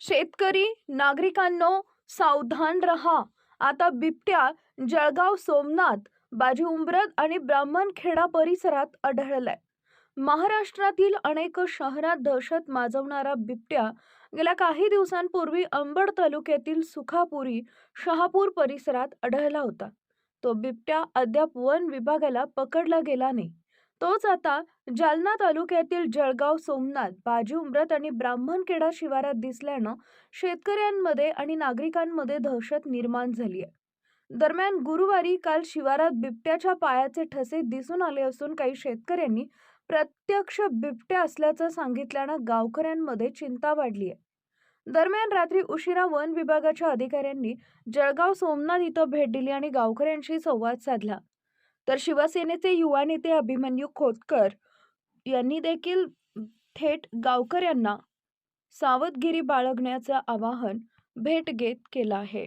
शेतकरी नागरिकांनो सावधान रहा. आता बिबट्या जळगाव सोमनाथ बाजी उंबरद आणि ब्राह्मणखेडा परिसरात आढळलाय. महाराष्ट्रातील अनेक शहरात दहशत माजवणारा बिबट्या गेल्या काही दिवसांपूर्वी अंबड तालुक्यातील सुखापुरी शहापूर परिसरात आढळला होता. तो बिबट्या अद्याप वन विभागाला पकडला गेला नाही. तोच आता जालना तालुक्यातील जळगाव सोमनाथ बाजी उमरत आणि ब्राह्मणखेडा शिवारात दिसल्यानं शेतकऱ्यांमध्ये आणि नागरिकांमध्ये दहशत निर्माण झाली आहे. दरम्यान गुरुवारी काल शिवारात बिबट्याच्या पायाचे ठसे दिसून आले असून काही शेतकऱ्यांनी प्रत्यक्ष बिबट्या असल्याचं सांगितल्यानं गावकऱ्यांमध्ये चिंता वाढली आहे. दरम्यान रात्री उशिरा वन विभागाच्या अधिकाऱ्यांनी जळगाव सोमनाथ इथं भेट दिली आणि गावकऱ्यांशी संवाद साधला. तर शिवसेनेचे युवा नेते अभिमन्यू खोतकर यांनी देखील थेट गावकऱ्यांना सावधगिरी बाळगण्याचं आवाहन भेट घेत केलं आहे.